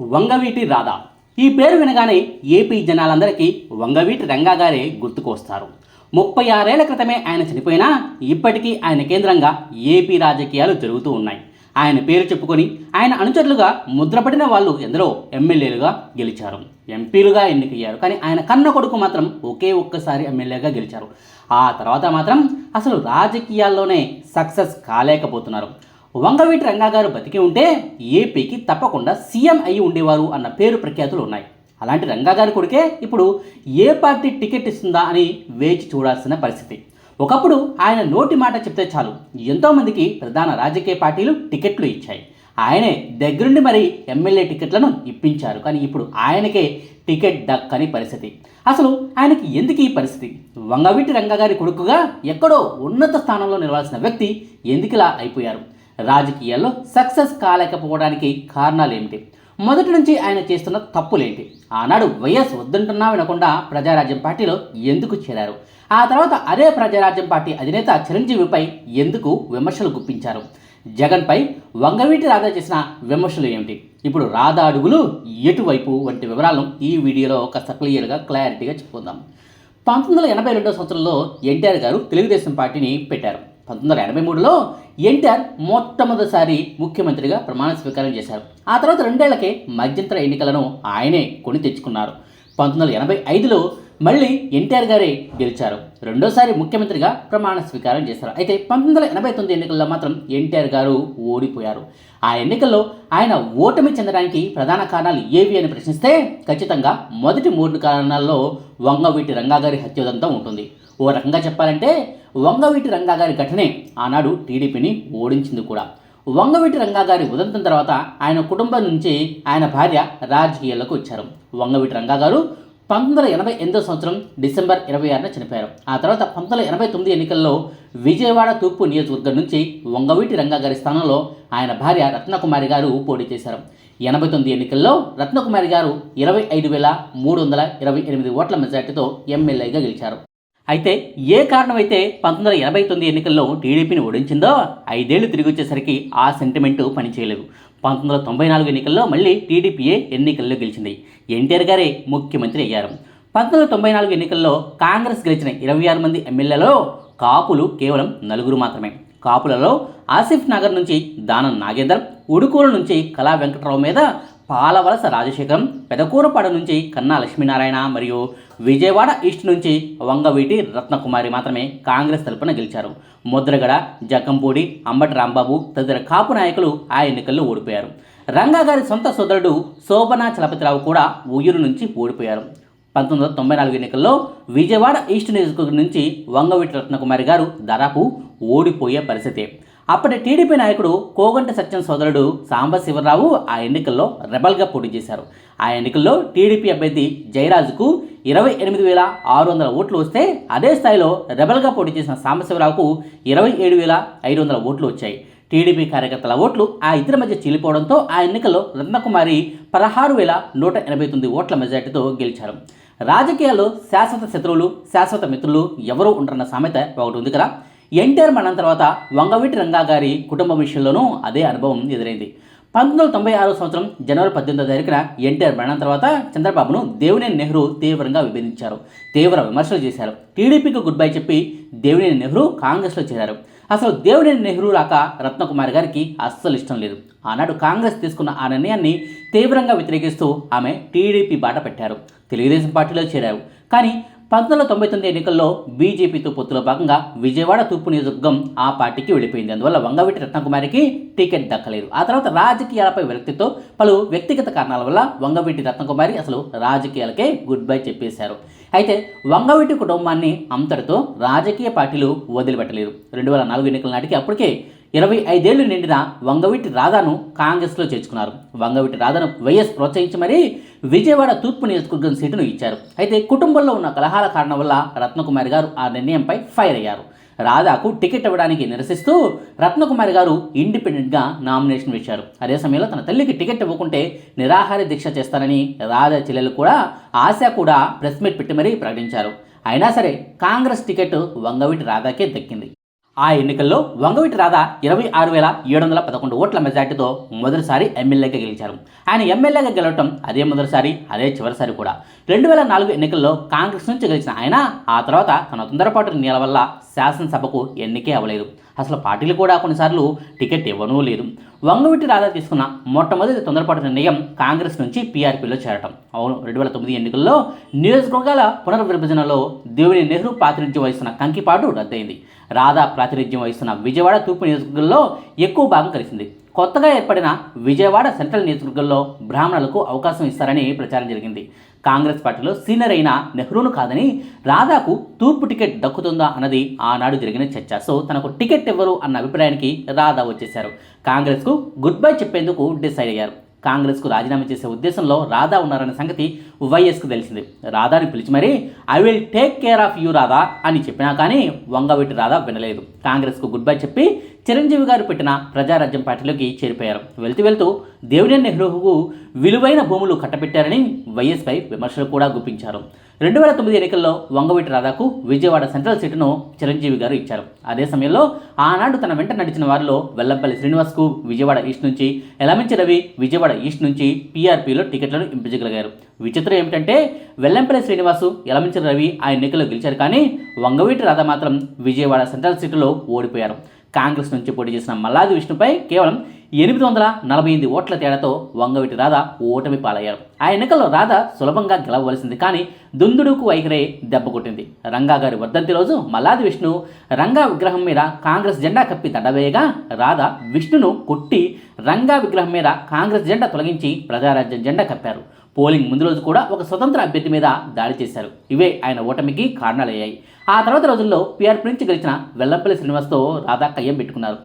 వంగవీటి రాధా. ఈ పేరు వినగానే ఏపీ జనాలందరికీ వంగవీటి రంగా గారే గుర్తుకు వస్తారు ముప్పై ఆరేళ్ళ క్రితమే ఆయన చనిపోయినా ఇప్పటికీ ఆయన కేంద్రంగా ఏపీ రాజకీయాలు జరుగుతూ ఉన్నాయి. ఆయన పేరు చెప్పుకొని ఆయన అనుచరులుగా ముద్రపడిన వాళ్ళు ఎందరో ఎమ్మెల్యేలుగా గెలిచారు. ఎంపీలుగా ఎన్నికయ్యారు. కానీ ఆయన కన్న కొడుకు మాత్రం ఒకే ఒక్కసారి ఎమ్మెల్యేగా గెలిచారు. ఆ తర్వాత మాత్రం అసలు రాజకీయాల్లోనే సక్సెస్ కాలేకపోతున్నారు. వంగవీటి రంగా గారు బతికి ఉంటే ఏపీకి తప్పకుండా సీఎం అయి ఉండేవారు అన్న పేరు ప్రఖ్యాతులు ఉన్నాయి. అలాంటి రంగా గారి కొడుకే ఇప్పుడు ఏ పార్టీ టికెట్ ఇస్తుందా అని వేచి చూడాల్సిన పరిస్థితి. ఒకప్పుడు ఆయన నోటి మాట చెప్తే చాలు. ఎంతోమందికి ప్రధాన రాజకీయ పార్టీలు టికెట్లు ఇచ్చాయి. ఆయనే దగ్గరుండి మరి ఎమ్మెల్యే టికెట్లను ఇప్పించారు. కానీ ఇప్పుడు ఆయనకే టికెట్ దక్కని పరిస్థితి. అసలు ఆయనకి ఎందుకు ఈ పరిస్థితి? వంగవీటి రంగగారి కొడుకుగా ఎక్కడో ఉన్నత స్థానంలో నిలవాల్సిన వ్యక్తి ఎందుకులా అయిపోయారు? రాజకీయాల్లో సక్సెస్ కాలేకపోవడానికి కారణాలు ఏమిటి మొదటి నుంచి ఆయన చేస్తున్న తప్పులేంటి? ఆనాడు వైఎస్ వద్దంటున్నా వినకుండా ప్రజారాజ్యం పార్టీలో ఎందుకు చేరారు? ఆ తర్వాత అదే ప్రజారాజ్యం పార్టీ అధినేత చిరంజీవిపై ఎందుకు విమర్శలు గుప్పించారు? జగన్పై వంగవీటి రాధా చేసిన విమర్శలు ఏమిటి? ఇప్పుడు రాధా అడుగులు ఎటువైపు వంటి వివరాలను ఈ వీడియోలో కాస్త క్లియర్గా క్లారిటీగా చెప్పుకుందాం. పంతొమ్మిది వందల ఎనభై రెండో సంవత్సరంలో ఎన్టీఆర్ గారు తెలుగుదేశం పార్టీని పెట్టారు. పంతొమ్మిది వందల ఎనభై మూడులో ఎన్టీఆర్ మొట్టమొదటిసారి ముఖ్యమంత్రిగా ప్రమాణ స్వీకారం చేశారు. ఆ తర్వాత రెండేళ్ళకే మధ్యంతర ఎన్నికలను ఆయనే కొని తెచ్చుకున్నారు. పంతొమ్మిది వందల ఎనభై ఐదులో మళ్ళీ ఎన్టీఆర్ గారే గెలిచారు. రెండోసారి ముఖ్యమంత్రిగా ప్రమాణ స్వీకారం చేశారు. అయితే పంతొమ్మిది వందల ఎనభై తొమ్మిది ఎన్నికల్లో మాత్రం ఎన్టీఆర్ గారు ఓడిపోయారు. ఆ ఎన్నికల్లో ఆయన ఓటమి చెందడానికి ప్రధాన కారణాలు ఏవి అని ప్రశ్నిస్తే ఖచ్చితంగా మొదటి మూడు కారణాల్లో వంగవీటి రంగాగారి హత్యోదంతం ఉంటుంది. ఓ రకంగా చెప్పాలంటే వంగవీటి రంగాగారి ఘటనే ఆనాడు టీడీపీని ఓడించింది కూడా. వంగవీటి రంగాగారి ఉదంతం తర్వాత ఆయన కుటుంబం నుంచి ఆయన భార్య రాజకీయాల్లోకి వచ్చారు. వంగవీటి రంగాగారు పంతొమ్మిది వందల ఎనభై ఎనిమిదో సంవత్సరం డిసెంబర్ ఇరవై ఆరున చనిపోయారు. ఆ తర్వాత పంతొమ్మిది వందల ఎనభై తొమ్మిది ఎన్నికల్లో విజయవాడ తూర్పు నియోజకవర్గం నుంచి వంగవీటి రంగా గారి స్థానంలో ఆయన భార్య రత్నకుమారి గారు పోటీ చేశారు. ఎనభై తొమ్మిది ఎన్నికల్లో రత్నకుమారి గారు ఇరవై ఐదు వేల మూడు వందల ఇరవై ఎనిమిది ఓట్ల మెజార్టీతో ఎమ్మెల్యేగా గెలిచారు. అయితే ఏ కారణమైతే పంతొమ్మిది వందల ఎనభై తొమ్మిది ఎన్నికల్లో టీడీపీని ఓడించిందో ఐదేళ్ళు తిరిగి వచ్చేసరికి ఆ సెంటిమెంటు పనిచేయలేదు. పంతొమ్మిది వందల తొంభై నాలుగు ఎన్నికల్లో మళ్ళీ టీడీపీఏ ఎన్నికల్లో గెలిచింది. ఎన్టీఆర్ గారే ముఖ్యమంత్రి అయ్యారు. పంతొమ్మిది వందల తొంభై నాలుగు ఎన్నికల్లో కాంగ్రెస్ గెలిచిన ఇరవై ఆరు మంది ఎమ్మెల్యేలో కాపులు కేవలం నలుగురు మాత్రమే. కాపులలో ఆసిఫ్ నగర్ నుంచి దానం నాగేందర్ ఉడుకూరు నుంచి కళా వెంకట్రావు మీద పాలవలస రాజశేఖరం పెదకూరపాడు నుంచి కన్నా లక్ష్మీనారాయణ మరియు విజయవాడ ఈస్ట్ నుంచి వంగవీటి రత్నకుమారి మాత్రమే కాంగ్రెస్ తరపున గెలిచారు. ముద్రగడ జగ్గంపూడి అంబటి రాంబాబు తదితర కాపు నాయకులు ఆ ఎన్నికల్లో ఓడిపోయారు. రంగా గారి సొంత సోదరుడు శోభనా చలపతిరావు కూడా ఉయ్యూరు నుంచి ఓడిపోయారు. పంతొమ్మిది వందల తొంభై నాలుగు ఎన్నికల్లో విజయవాడ ఈస్ట్ నియోజకవర్గం నుంచి వంగవీటి రత్నకుమారి గారు దాదాపు ఓడిపోయే పరిస్థితి. అప్పటి టీడీపీ నాయకుడు కోగంట సత్యం సోదరుడు సాంబశివరావు ఆ ఎన్నికల్లో రెబల్గా పోటీ చేశారు. ఆ ఎన్నికల్లో టీడీపీ అభ్యర్థి జయరాజుకు ఇరవై ఎనిమిది వేల ఆరు వందల ఓట్లు వస్తే అదే స్థాయిలో రెబల్గా పోటీ చేసిన సాంబశివరావుకు ఇరవై ఏడు వేల ఐదు వందల ఓట్లు వచ్చాయి. టీడీపీ కార్యకర్తల ఓట్లు ఆ ఇద్దరి మధ్య చీలిపోవడంతో ఆ ఎన్నికల్లో రత్నకుమారి పదహారు వేల నూట ఎనభై తొమ్మిది ఓట్ల మెజార్టీతో గెలిచారు. రాజకీయాల్లో శాశ్వత శత్రువులు శాశ్వత మిత్రులు ఎవరూ ఉంటున్న సామెత ఒకటి ఉంది కదా. ఎన్టీఆర్ మరణం తర్వాత వంగవీటి రంగా గారి కుటుంబం విషయంలోనూ అదే అనుభవం ఎదురైంది. పంతొమ్మిది వందల తొంభై ఆరో సంవత్సరం జనవరి పద్దెనిమిదో తారీఖున ఎన్టీఆర్ మరణం తర్వాత చంద్రబాబును దేవినేని నెహ్రూ తీవ్రంగా విభేదించారు. తీవ్ర విమర్శలు చేశారు. టీడీపీకి గుడ్ బై చెప్పి దేవినేని నెహ్రూ కాంగ్రెస్లో చేరారు. అసలు దేవినేని నెహ్రూ రాక రత్నకుమార్ గారికి అస్సలు ఇష్టం లేదు. ఆనాడు కాంగ్రెస్ తీసుకున్న ఆ నిర్ణయాన్ని తీవ్రంగా వ్యతిరేకిస్తూ ఆమె టీడీపీ బాట పెట్టారు. తెలుగుదేశం పార్టీలో చేరారు. కానీ పంతొమ్మిది వందల తొంభై తొమ్మిది ఎన్నికల్లో బీజేపీతో పొత్తులో భాగంగా విజయవాడ తూర్పు నియోజకవర్గం ఆ పార్టీకి వెళ్ళిపోయింది. అందువల్ల వంగవీటి రత్నకుమారికి టికెట్ దక్కలేదు. ఆ తర్వాత రాజకీయాలపై విరక్తితో పలు వ్యక్తిగత కారణాల వల్ల వంగవీటి రత్నకుమారి అసలు రాజకీయాలకే గుడ్ బై చెప్పేశారు. అయితే వంగవీటి కుటుంబాన్ని అంతటితో రాజకీయ పార్టీలు వదిలిపెట్టలేదు. రెండు వేల నాలుగు ఎన్నికల నాటికి అప్పటికే ఇరవై ఐదేళ్ళు నిండిన వంగవీటి రాధాను కాంగ్రెస్లో చేర్చుకున్నారు. వంగవీటి రాధాను వైఎస్ ప్రోత్సహించి మరీ విజయవాడ తూర్పు నియోజకవర్గం సీటును ఇచ్చారు. అయితే కుటుంబంలో ఉన్న కలహాల కారణం వల్ల రత్నకుమారి గారు ఆ నిర్ణయంపై ఫైర్ అయ్యారు. రాధాకు టికెట్ ఇవ్వడానికి నిరసిస్తూ రత్నకుమారి గారు ఇండిపెండెంట్గా నామినేషన్ వేశారు. అదే సమయంలో తన తల్లికి టికెట్ ఇవ్వకుంటే నిరాహార దీక్ష చేస్తారని రాధా చెల్లెలు కూడా ఆశ కూడా ప్రెస్ మీట్ పెట్టి మరీ ప్రకటించారు. అయినా సరే కాంగ్రెస్ టికెట్ వంగవీటి రాధాకే దక్కింది. ఆ ఎన్నికల్లో వంగవీటి రాధా ఇరవై ఆరు వేల ఏడు వందల పదకొండు ఓట్ల మెజార్టీతో మొదటిసారి ఎమ్మెల్యేగా గెలిచారు. ఆయన ఎమ్మెల్యేగా గెలవటం అదే మొదటిసారి అదే చివరిసారి కూడా. రెండు వేల నాలుగు ఎన్నికల్లో కాంగ్రెస్ నుంచి గెలిచిన ఆయన ఆ తర్వాత తన తొందరపాటు నిర్ణయాల వల్ల శాసనసభకు ఎన్నికే అవ్వలేదు. అసలు పార్టీలు కూడా కొన్నిసార్లు టికెట్ ఇవ్వనూ లేదు. వంగవీటి రాధా తీసుకున్న మొట్టమొదటి తొందరపాటు నిర్ణయం కాంగ్రెస్ నుంచి పీఆర్పీలో చేరటం. అవును రెండు వేల తొమ్మిది ఎన్నికల్లో నియోజకవర్గాల పునర్విభజనలో దేవుని నెహ్రూ ప్రాతినిధ్యం వహిస్తున్న కంకిపాటు రద్దయింది. రాధా ప్రాతినిధ్యం వహిస్తున్న విజయవాడ తూర్పు నియోజకవర్గంలో ఎక్కువ భాగం కలిసింది. కొత్తగా ఏర్పడిన విజయవాడ సెంట్రల్ నియోజకవర్గంలో బ్రాహ్మణులకు అవకాశం ఇస్తారని ప్రచారం జరిగింది. కాంగ్రెస్ పార్టీలో సీనియర్ అయిన నెహ్రూను కాదని రాధాకు తూర్పు టికెట్ దక్కుతుందా అన్నది ఆనాడు జరిగిన చర్చ. సో తనకు టికెట్ ఇవ్వరు అన్న అభిప్రాయానికి రాధా వచ్చేశారు. కాంగ్రెస్కు గుడ్ బై చెప్పేందుకు డిసైడ్ అయ్యారు. కాంగ్రెస్కు రాజీనామా చేసే ఉద్దేశంలో రాధా ఉన్నారన్న సంగతి వైఎస్కు తెలిసింది. రాధాని పిలిచి మరీ I will take care of you Radha అని చెప్పినా కానీ వంగవీటి రాధా వినలేదు. కాంగ్రెస్కు గుడ్ బై చెప్పి చిరంజీవి గారు పెట్టిన ప్రజారాజ్యం పార్టీలోకి చేరిపోయారు. వెళ్తూ వెళ్తూ దేవినేని నెహ్రూకు విలువైన భూములు కట్టబెట్టారని వైఎస్పై విమర్శలు కూడా గుప్పించారు. రెండు వేల తొమ్మిది ఎన్నికల్లో వంగవీటి రాధాకు విజయవాడ సెంట్రల్ సీటును చిరంజీవి గారు ఇచ్చారు. అదే సమయంలో ఆనాడు తన వెంట నడిచిన వారిలో వెల్లంపల్లి శ్రీనివాస్కు విజయవాడ ఈస్ట్ నుంచి ఎలమంచి రవి విజయవాడ ఈస్ట్ నుంచి పీఆర్పీలో టికెట్లను ఇంపించగలిగారు విచిత్రం ఏమిటంటే వెల్లంపల్లి శ్రీనివాసు ఎలమంచి రవి ఆ ఎన్నికల్లో గెలిచారు కానీ వంగవీటి రాధ మాత్రం విజయవాడ సెంట్రల్ సీటులో ఓడిపోయారు. కాంగ్రెస్ నుంచి పోటీ చేసిన మల్లాది విష్ణుపై కేవలం ఎనిమిది వందల నలభై ఎనిమిది ఓట్ల తేడాతో వంగవీటి రాధ ఓటమి పాలయ్యారు. ఆ ఎన్నికల్లో రాధ సులభంగా గెలవలసింది కానీ దుందుడుకు వైఖరే దెబ్బ కొట్టింది. రంగా గారి వర్ధంతి రోజు మల్లాది విష్ణు రంగా విగ్రహం మీద కాంగ్రెస్ జెండా కప్పి దండవేయగా రాధ విష్ణును కొట్టి రంగా విగ్రహం మీద కాంగ్రెస్ జెండా తొలగించి ప్రజారాజ్యం జెండా కప్పారు. పోలింగ్ ముందు రోజు కూడా ఒక స్వతంత్ర అభ్యర్థి మీద దాడి చేశారు. ఇవే ఆయన ఓటమికి కారణాలయ్యాయి. ఆ తర్వాత రోజుల్లో పీఆర్పీ నుంచి గెలిచిన వెల్లంపల్లి శ్రీనివాస్తో రాధా కయ్యం పెట్టుకున్నారు.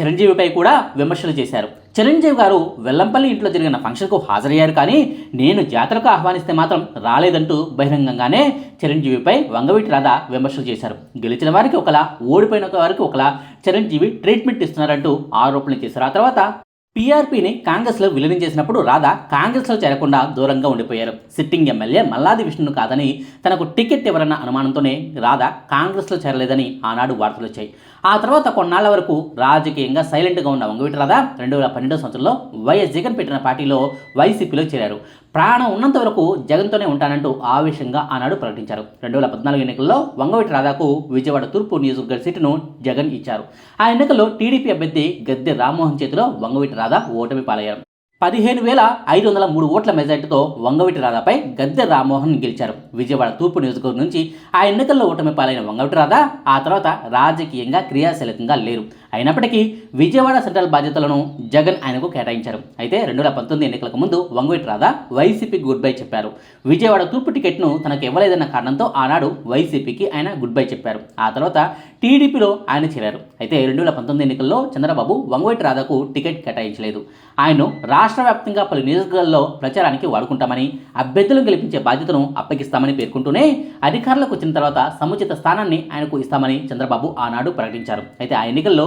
చిరంజీవిపై కూడా విమర్శలు చేశారు. చిరంజీవి గారు వెల్లంపల్లి ఇంట్లో జరిగిన ఫంక్షన్కు హాజరయ్యారు కానీ నేను జాతరకు ఆహ్వానిస్తే మాత్రం రాలేదంటూ బహిరంగంగానే చిరంజీవిపై వంగవీటి రాధ విమర్శలు చేశారు. గెలిచిన వారికి ఒకలా ఓడిపోయిన వారికి ఒకలా చిరంజీవి ట్రీట్మెంట్ ఇస్తున్నారంటూ ఆరోపణలు చేశారు. ఆ తర్వాత పీఆర్పీని కాంగ్రెస్లో విలీనం చేసినప్పుడు రాధా కాంగ్రెస్లో చేరకుండా దూరంగా ఉండిపోయారు. సిట్టింగ్ ఎమ్మెల్యే మల్లాది విష్ణును కాదని తనకు టికెట్ ఇవ్వరన్న అనుమానంతోనే రాధా కాంగ్రెస్లో చేరలేదని ఆనాడు వార్తలు వచ్చాయి. ఆ తర్వాత కొన్నాళ్ళ వరకు రాజకీయంగా సైలెంట్గా ఉన్న వంగవీటి రాధా రెండు వేల పన్నెండో సంవత్సరంలో వైఎస్ జగన్ పెట్టిన పార్టీలో వైసీపీలో చేరారు. ప్రాణం ఉన్నంత వరకు జగన్తోనే ఉంటానంటూ ఆవేశంగా ఆనాడు ప్రకటించారు. రెండు వేల పద్నాలుగు ఎన్నికల్లో వంగవీటి రాధాకు విజయవాడ తూర్పు నియోజకవర్గ సీటును జగన్ ఇచ్చారు. ఆ ఎన్నికల్లో టీడీపీ అభ్యర్థి గద్దె రామ్మోహన్ చేతిలో వంగవీటి రాధా ఓటమి పాలయ్యారు. పదిహేను వేల ఐదు వందల మూడు ఓట్ల మెజార్టీతో వంగవిటి రాధాపై గద్దె రామ్మోహన్ గెలిచారు. విజయవాడ తూర్పు నియోజకవర్గం నుంచి ఆ ఎన్నికల్లో ఓటమి పాలైన వంగవిటి రాధా ఆ తర్వాత రాజకీయంగా క్రియాశీలకంగా లేరు. అయినప్పటికీ విజయవాడ సెంట్రల్ బాధ్యతలను జగన్ ఆయనకు కేటాయించారు. అయితే రెండు వేల పంతొమ్మిది ఎన్నికలకు ముందు Vangaveeti Radha YCP goodbye చెప్పారు. విజయవాడ తూర్పు టికెట్ను తనకు ఇవ్వలేదన్న కారణంతో ఆనాడు వైసీపీకి ఆయన గుడ్ బై చెప్పారు. ఆ తర్వాత టీడీపీలో ఆయన చేరారు. అయితే రెండు వేల పంతొమ్మిది ఎన్నికల్లో చంద్రబాబు వంగవిటి రాధాకు టికెట్ కేటాయించలేదు. ఆయన రా రాష్ట్ర వ్యాప్తంగా పలు నియోజకవర్గాల్లో ప్రచారానికి వాడుకుంటామని అభ్యర్థులను గెలిపించే బాధ్యతను అప్పగిస్తామని పేర్కొంటూనే అధికారులకు వచ్చిన తర్వాత సముచిత స్థానాన్ని ఆయనకు ఇస్తామని చంద్రబాబు ఆనాడు ప్రకటించారు. అయితే ఆ ఎన్నికల్లో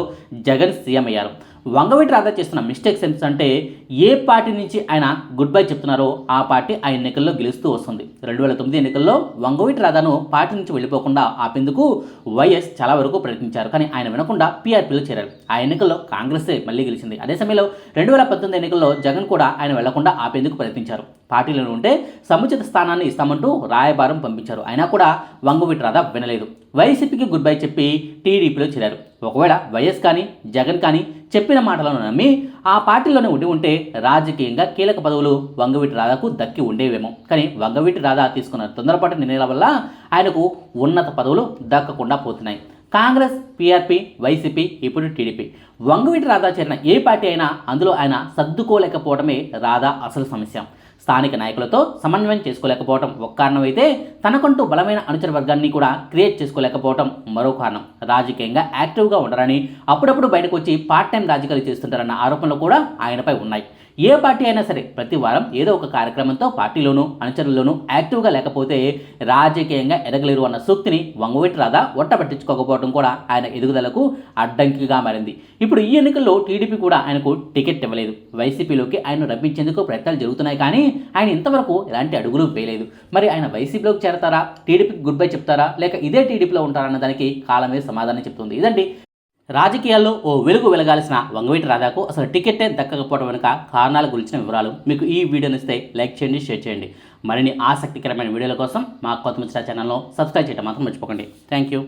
జగన్ సీఎం అయ్యారు. వంగవీటి రాధా చేస్తున్న మిస్టేక్స్ ఏంటంటే ఏ పార్టీ నుంచి ఆయన గుడ్ బై చెప్తున్నారో ఆ పార్టీ ఆ ఎన్నికల్లో గెలుస్తూ వస్తుంది. రెండు వేల తొమ్మిది ఎన్నికల్లో వంగవీటి రాధాను పార్టీ నుంచి వెళ్ళిపోకుండా ఆపేందుకు వైఎస్ చాలా వరకు ప్రయత్నించారు. కానీ ఆయన వినకుండా పీఆర్పీలో చేరారు. ఆ ఎన్నికల్లో కాంగ్రెసే మళ్ళీ గెలిచింది. అదే సమయంలో రెండు వేల పద్దెనిమిది ఎన్నికల్లో జగన్ కూడా ఆయన వెళ్ళకుండా ఆపేందుకు ప్రయత్నించారు. పార్టీలో ఉంటే సముచిత స్థానాన్ని ఇస్తామంటూ రాయబారం పంపించారు. అయినా కూడా వంగవీటి రాధ వినలేదు. వైసీపీకి గుడ్ బై చెప్పి టీడీపీలో చేరారు. ఒకవేళ వైఎస్ కానీ జగన్ కానీ చెప్పిన మాటలను నమ్మి ఆ పార్టీలోనే ఉండి ఉంటే రాజకీయంగా కీలక పదవులు వంగవీటి రాధాకు దక్కి ఉండేవేమో. కానీ వంగవీటి రాధా తీసుకున్న తొందరపాటు నిర్ణయాల వల్ల ఆయనకు ఉన్నత పదవులు దక్కకుండా పోతున్నాయి. కాంగ్రెస్ పీఆర్పీ వైసీపీ ఇప్పుడు టీడీపీ. వంగవీటి రాధా చేరిన ఏ పార్టీ అయినా అందులో ఆయన సర్దుకోలేకపోవడమే రాధా అసలు సమస్య. స్థానిక నాయకులతో సమన్వయం చేసుకోలేకపోవడం ఒక కారణం అయితే తనకంటూ బలమైన అనుచర వర్గాన్ని కూడా క్రియేట్ చేసుకోలేకపోవడం మరో కారణం. రాజకీయంగా యాక్టివ్గా ఉండరని అప్పుడప్పుడు బయటకు వచ్చి పార్ట్ టైం రాజకీయాలు చేస్తుంటారన్న ఆరోపణలు కూడా ఆయనపై ఉన్నాయి. ఏ పార్టీ అయినా సరే ప్రతి వారం ఏదో ఒక కార్యక్రమంతో పార్టీలోనూ అనుచరుల్లోనూ యాక్టివ్గా లేకపోతే రాజకీయంగా ఎదగలేరు అన్న సూక్తిని వంగవీటి రాధా ఒట్ట పట్టించుకోకపోవడం కూడా ఆయన ఎదుగుదలకు అడ్డంకిగా మారింది. ఇప్పుడు ఈ ఎన్నికల్లో టీడీపీ కూడా ఆయనకు టికెట్ ఇవ్వలేదు. వైసీపీలోకి ఆయన రప్పించేందుకు ప్రయత్నాలు జరుగుతున్నాయి కానీ ఆయన ఇంతవరకు ఎలాంటి అడుగులు వేయలేదు. మరి ఆయన వైసీపీలోకి చేరతారా? టీడీపీకి గుడ్ బై చెప్తారా? లేక ఇదే టీడీపీలో ఉంటారా అన్న దానికి కాలమే సమాధానం చెప్తుంది. ఇదండి రాజకీయాల్లో ఓ వెలుగు వెలగాల్సిన వంగవీటి రాధాకు అసలు టికెట్టే దక్కకపోవడం వెనుక కారణాల గురించిన వివరాలు మీకు ఈ వీడియోని ఇస్తే లైక్ చేయండి షేర్ చేయండి. మరిన్ని ఆసక్తికరమైన వీడియోల కోసం మా కొత్త ముచ్చట ఛానల్లో సబ్స్క్రైబ్ చేయడం మాత్రం మర్చిపోకండి. Thank you.